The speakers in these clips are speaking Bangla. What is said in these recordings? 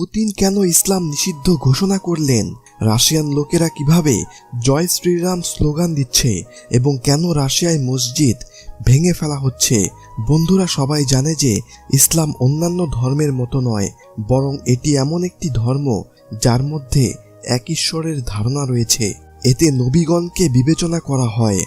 পুতিন কেন ইসলাম নিষিদ্ধ ঘোষণা করলেন? রাশিয়ান লোকেরা কীভাবে জয় শ্রীরাম স্লোগান দিচ্ছে এবং কেন রাশিয়ায় মসজিদ ভেঙে ফেলা হচ্ছে? বন্ধুরা সবাই জানে যে ইসলাম অন্যান্য ধর্মের মতো নয়, বরং এটি এমন একটি ধর্ম যার মধ্যে এক ঈশ্বরের ধারণা রয়েছে। এতে নবীগণকে বিবেচনা করা হয়।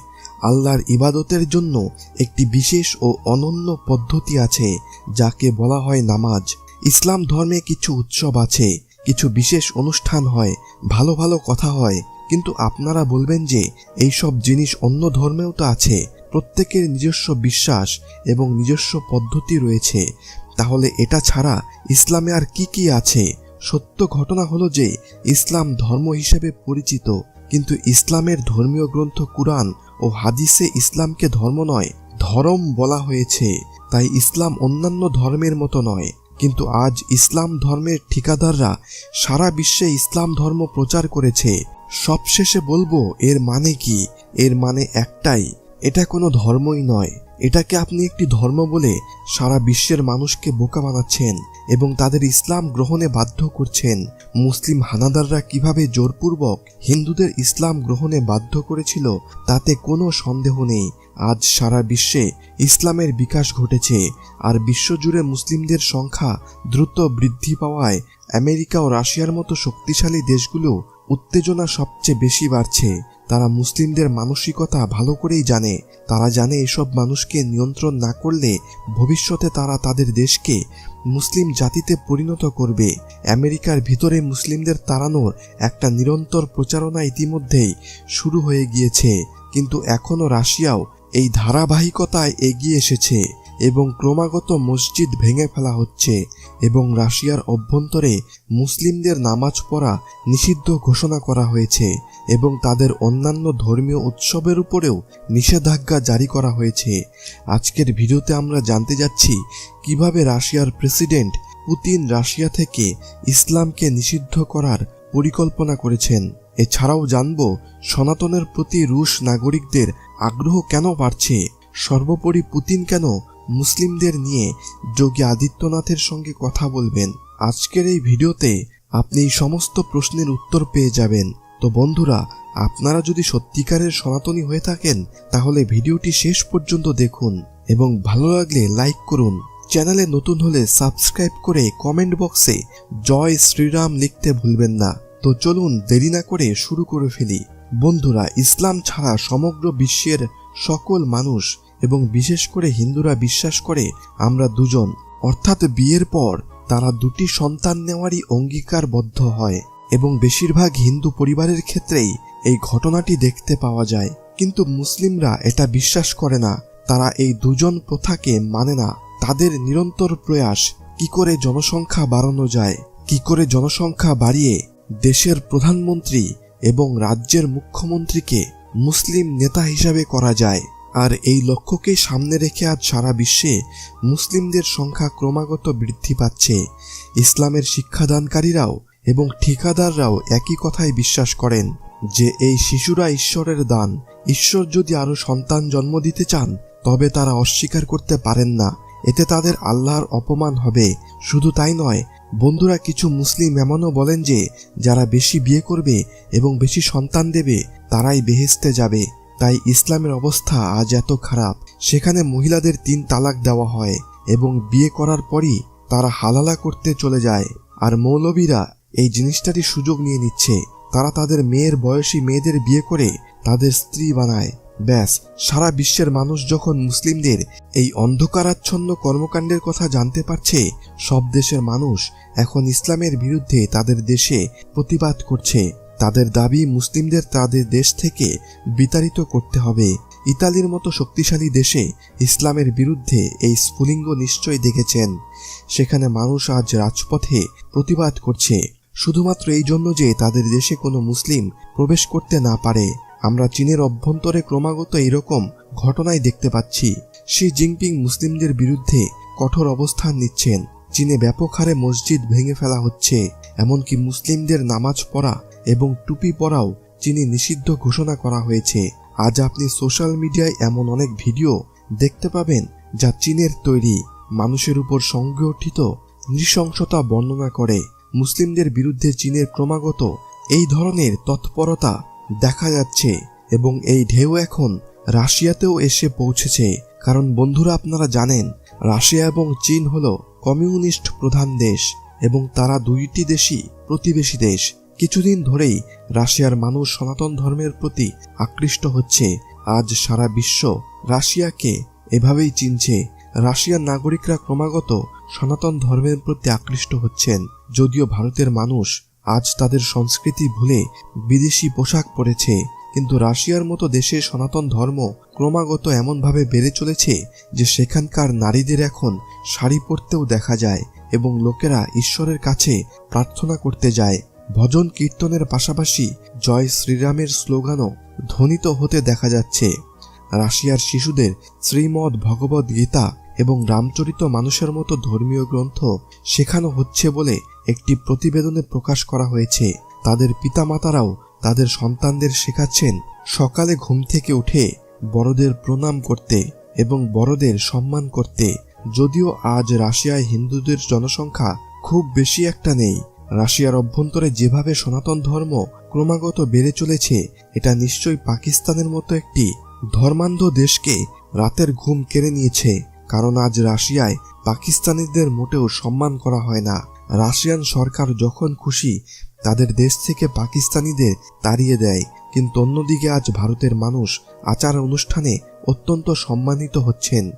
আল্লাহর ইবাদতের জন্য একটি বিশেষ ও অনন্য পদ্ধতি আছে, যাকে বলা হয় নামাজ। ইসলাম ধর্মে কিছু উৎসব আছে, কিছু বিশেষ অনুষ্ঠান হয়, ভালো ভালো কথা হয়, কিন্তু আপনারা বলবেন যে এই সব জিনিস অন্য ধর্মেও তো আছে, প্রত্যেকের নিজস্ব বিশ্বাস এবং নিজস্ব পদ্ধতি রয়েছে। তাহলে এটা ছাড়া ইসলামে আর কি কি আছে? সত্য ঘটনা হলো যে ইসলাম ধর্ম হিসেবে পরিচিত, কিন্তু ইসলামের ধর্মীয় গ্রন্থ কুরআন ও হাদিসে ইসলামকে ধর্ম নয়, ধর্ম বলা হয়েছে। তাই ইসলাম অন্যান্য ধর্মের মতো নয়। কিন্তু আজ ইসলাম ধর্মের ঠিকাদাররা সারা বিশ্বে ইসলাম ধর্ম প্রচার করেছে। সবশেষে বলব, এর মানে কি? এর মানে একটাই, এটা কোনো ধর্মই নয়। এটাকে আপনি একটি ধর্ম বলে সারা বিশ্বের মানুষকে বোকা বানাচ্ছেন এবং তাদের ইসলাম গ্রহণে বাধ্য করছেন। মুসলিম হানাদাররা কীভাবে জোরপূর্বক হিন্দুদের ইসলাম গ্রহণে বাধ্য করেছিল তাতে কোনো সন্দেহ নেই। আজ সারা বিশ্বে ইসলামের বিকাশ ঘটেছে আর বিশ্বজুড়ে মুসলিমদের সংখ্যা দ্রুত বৃদ্ধি পাওয়ায় আমেরিকা ও রাশিয়ার মতো শক্তিশালী দেশগুলো উত্তেজনা সবচেয়ে বেশি বাড়ছে। তারা মুসলিমদের মানসিকতা ভালো করেই জানে। তারা জানে এসব মানুষকে নিয়ন্ত্রণ না করলে ভবিষ্যতে তারা তাদের দেশকে মুসলিম জাতিতে পরিণত করবে। আমেরিকার ভিতরে মুসলিমদের তাড়ানোর একটা নিরন্তর প্রচারণা ইতিমধ্যেই শুরু হয়ে গিয়েছে। কিন্তু এখনও রাশিয়াও এই ধারাবাহিকতায় এগিয়ে এসেছে। এবং ক্রমাগত মসজিদ ভেঙে ফেলা হচ্ছে এবং রাশিয়ার অভ্যন্তরে মুসলিমদের নামাজ পড়া নিষিদ্ধ ঘোষণা করা হয়েছে এবং তাদের অন্যান্য ধর্মীয় উৎসবের উপরেও নিষেধাজ্ঞা জারি করা হয়েছে। আজকের ভিডিওতে আমরা জানতে যাচ্ছি কীভাবে রাশিয়ার প্রেসিডেন্ট পুতিন রাশিয়া থেকে ইসলামকে নিষিদ্ধ করার পরিকল্পনা করেছেন। এছাড়াও জানব, সনাতনের প্রতি রুশ নাগরিকদের আগ্রহ কেন বাড়ছে? সর্বোপরি পুতিন কেন মুসলিমদের নিয়ে যোগী আদিত্যনাথের সঙ্গে কথা বলবেন। আজকের এই ভিডিওতে আপনি এই সমস্ত প্রশ্নের উত্তর পেয়ে যাবেন। তো বন্ধুরা, আপনারা যদি সত্যিকারের সনাতনী হয়ে থাকেন, তাহলে ভিডিওটি শেষ পর্যন্ত দেখুন এবং ভালো লাগলে লাইক করুন। চ্যানেলে নতুন হলে সাবস্ক্রাইব করে কমেন্ট বক্সে জয় শ্রীরাম লিখতে ভুলবেন না। তো চলুন দেরি না করে শুরু করে ফেলি। বন্ধুরা, ইসলাম ছাড়া সমগ্র বিশ্বের সকল মানুষ এবং বিশেষ করে হিন্দুরা বিশ্বাস করে, আমরা দুজন। অর্থাৎ বিয়ের পর তারা দুটি সন্তান নেওয়ারই অঙ্গীকারবদ্ধ হয় এবং বেশিরভাগ হিন্দু পরিবারের ক্ষেত্রেই এই ঘটনাটি দেখতে পাওয়া যায়। কিন্তু মুসলিমরা এটা বিশ্বাস করে না। তারা এই দুজন প্রথাকে মানে না। তাদের নিরন্তর প্রয়াস, কি করে জনসংখ্যা বাড়ানো যায়, কি করে জনসংখ্যা বাড়িয়ে দেশের প্রধানমন্ত্রী এবং রাজ্যের মুখ্যমন্ত্রীকে মুসলিম নেতা হিসাবে করা যায়। আর এই লক্ষ্যকে সামনে রেখে আজ সারা বিশ্বে মুসলিমদের সংখ্যা ক্রমাগত বৃদ্ধি পাচ্ছে। ইসলামের শিক্ষাদানকারীরাও এবং ঠিকাদাররাও একই কথাই বিশ্বাস করেন যে এই শিশুরা ঈশ্বরের দান। ঈশ্বর যদি আরও সন্তান জন্ম দিতে চান, তবে তারা অস্বীকার করতে পারেন না। এতে তাদের আল্লাহর অপমান হবে। শুধু তাই নয়, বন্ধুরা কিছু মুসলিম এমনও বলেন যে, যারা বেশি বিয়ে করবে এবং বেশি সন্তান দেবে, তারাই বেহেস্তে যাবে। তাই ইসলামের অবস্থা আজ এত খারাপ। সেখানে মহিলাদের তিন তালাক দেওয়া হয় এবং বিয়ে করার পরই তারা হালালা করতে চলে যায়। আর মৌলবীরা এই জিনিসটারই সুযোগ নিয়ে নিচ্ছে। তারা তাদের মেয়ের বয়সী মেয়েদের বিয়ে করে তাদের স্ত্রী বানায়। ব্যাস, সারা বিশ্বের মানুষ যখন মুসলিমদের এই অন্ধকারাচ্ছন্ন কর্মকাণ্ডের কথা জানতে পারছে, সব দেশের মানুষ এখন ইসলামের বিরুদ্ধে তাদের দেশে প্রতিবাদ করছে। তাদের দাবি মুসলিমদের তাদের দেশ থেকে বিতাড়িত করতে হবে। ইতালির মতো শক্তিশালী দেশে ইসলামের বিরুদ্ধে এই স্ফুলিঙ্গ নিশ্চয়ই দেখেছেন। সেখানে মানুষ আজ রাজপথে প্রতিবাদ করছে। শুধুমাত্র এই জন্য যে তাদের দেশে কোনো মুসলিম প্রবেশ করতে না পারে। আমরা চীনের অভ্যন্তরে ক্রমাগত এরকম ঘটনাই দেখতে পাচ্ছি। শি জিনপিং মুসলিমদের বিরুদ্ধে কঠোর অবস্থান নিচ্ছেন। চীনে ব্যাপক হারে মসজিদ ভেঙে ফেলা হচ্ছে, এমনকি মুসলিমদের নামাজ পড়া এবং টুপি পরাও চীনে নিষিদ্ধ ঘোষণা করা হয়েছে। আজ আপনি সোশ্যাল মিডিয়ায় এমন অনেক ভিডিও দেখতে পাবেন যা চীনের তৈরি, মানুষের উপর সংগঠিত, নৃশংসতা বর্ণনা করে। মুসলিমদের বিরুদ্ধে চীনের ক্রমাগত এই ধরনের তৎপরতা দেখা যাচ্ছে এবং এই ঢেউ এখন রাশিয়াতেও এসে পৌঁছেছে। কারণ বন্ধুরা আপনারা জানেন, রাশিয়া এবং চীন হল কমিউনিস্ট প্রধান দেশ এবং তারা দুইটি দেশই প্রতিবেশী দেশ। কিছুদিন ধরেই রাশিয়ার মানুষ সনাতন ধর্মের প্রতি আকৃষ্ট হচ্ছে। আজ সারা বিশ্ব রাশিয়াকে এভাবেই চিনছে। রাশিয়ার নাগরিকরা ক্রমাগত সনাতন ধর্মের প্রতি আকৃষ্ট হচ্ছেন। যদিও ভারতের মানুষ আজ তাদের সংস্কৃতি ভুলে বিদেশি পোশাক পরেছে, কিন্তু রাশিয়ার মতো দেশে সনাতন ধর্ম ক্রমাগত এমনভাবে বেড়ে চলেছে যে সেখানকার নারীদের এখন শাড়ি পরতেও দেখা যায় এবং লোকেরা ঈশ্বরের কাছে প্রার্থনা করতে যায়। ভজন কীর্তনের পাশাপাশি জয় শ্রীরামের স্লোগানও ধ্বনিত হতে দেখা যাচ্ছে। রাশিয়ার শিশুদের শ্রীমদ ভগবদ গীতা এবং রামচরিত মানুষের মতো ধর্মীয় গ্রন্থ শেখানো হচ্ছে বলে একটি প্রতিবেদনে প্রকাশ করা হয়েছে। তাদের পিতামাতারাও তাদের সন্তানদের শেখাচ্ছেন সকালে ঘুম থেকে উঠে বড়দের প্রণাম করতে এবং বড়দের সম্মান করতে। যদিও আজ রাশিয়ায় হিন্দুদের জনসংখ্যা খুব বেশি একটা নেই। রাশিয়ার অভ্যন্তরে যেভাবে সনাতন ধর্ম ক্রমাগত বেড়ে চলেছে, এটা নিশ্চয়ই পাকিস্তানের মতো একটি ধর্মান্ধ দেশকে রাতের ঘুম কেড়ে নিয়েছে। কারণ আজ রাশিয়ায় পাকিস্তানিদের মোটেও সম্মান করা হয় না। রাশিয়ান সরকার যখন খুশি, তাদের দেশ থেকে পাকিস্তানিদের তাড়িয়ে দেয়। কিন্তু অন্যদিকে আজ ভারতের মানুষ আচার অনুষ্ঠানে অত্যন্ত সম্মানিত হচ্ছেন।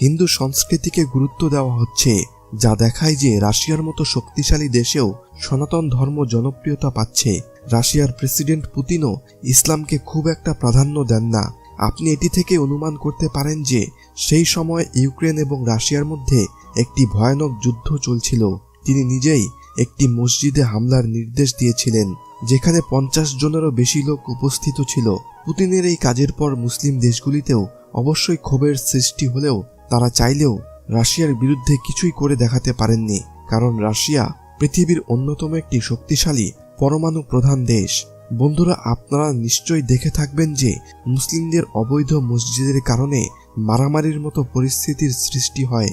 হিন্দু সংস্কৃতিকে গুরুত্ব দেওয়া হচ্ছে, যা দেখায় যে রাশিয়ার মতো শক্তিশালী দেশেও সনাতন ধর্ম জনপ্রিয়তা পাচ্ছে। রাশিয়ার প্রেসিডেন্ট পুতিনও ইসলামকে খুব একটা প্রাধান্য দেন না। আপনি এটি থেকে অনুমান করতে পারেন যে সেই সময় ইউক্রেন এবং রাশিয়ার মধ্যে একটি ভয়ানক যুদ্ধ চলছিল। তিনি নিজেই একটি মসজিদে হামলার নির্দেশ দিয়েছিলেন, যেখানে পঞ্চাশ জনেরও বেশি লোক উপস্থিত ছিল। পুতিনের এই কাজের পর মুসলিম দেশগুলিতেও অবশ্যই ক্ষোভের সৃষ্টি হলেও তারা চাইলেও রাশিয়ার বিরুদ্ধে কিছুই করে দেখাতে পারেননি, কারণ রাশিয়া পৃথিবীর অন্যতম একটি শক্তিশালী, পরমাণু প্রধান দেশ। বন্ধুরা, আপনারা নিশ্চয়ই দেখে থাকবেন যে মুসলিমদের অবৈধ মসজিদের কারণে মারামারির মতো পরিস্থিতির সৃষ্টি হয়।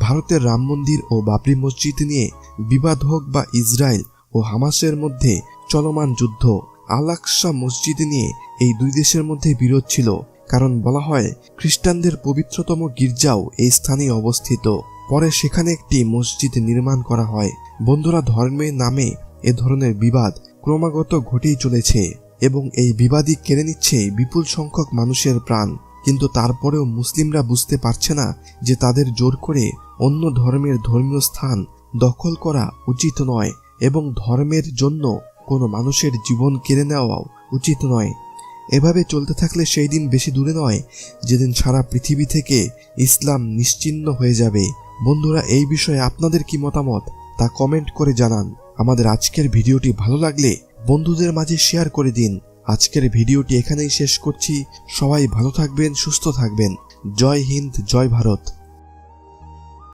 ভারতের রাম মন্দির ও বাবরি মসজিদ নিয়ে বিবাদ হোক বা ইসরায়েল ও হামাসের মধ্যে চলমান যুদ্ধ আলাকসা মসজিদ নিয়ে এই দুই দেশের মধ্যে বিরোধ ছিল। কারণ বলা হয়, খ্রিস্টানদের পবিত্রতম গির্জাও এই স্থানে অবস্থিত। পরে সেখানে একটি মসজিদ নির্মাণ করা হয়। বন্ধুরা ধর্মের নামে এ ধরনের বিবাদ ক্রমাগত ঘটেই চলেছে এবং এই বিবাদই কেড়ে নিচ্ছে বিপুল সংখ্যক মানুষের প্রাণ। কিন্তু তারপরেও মুসলিমরা বুঝতে পারছে না যে তাদের জোর করে অন্য ধর্মের ধর্মীয় স্থান দখল করা উচিত নয় এবং ধর্মের জন্য কোনো মানুষের জীবন কেড়ে নেওয়াও উচিত নয়। এভাবে চলতে থাকলে সেই দিন বেশি দূরে নয়, যেদিন সারা পৃথিবী থেকে ইসলাম নিশ্চিহ্ন হয়ে যাবে। বন্ধুরা, এই বিষয়ে আপনাদের কি মতামত? তা কমেন্ট করে জানান। আমাদের আজকের ভিডিওটি ভালো লাগলে বন্ধুদের মাঝে শেয়ার করে দিন। আজকের ভিডিওটি এখানেই শেষ করছি। সবাই ভালো থাকবেন সুস্থ থাকবেন। জয় হিন্দ জয় ভারত।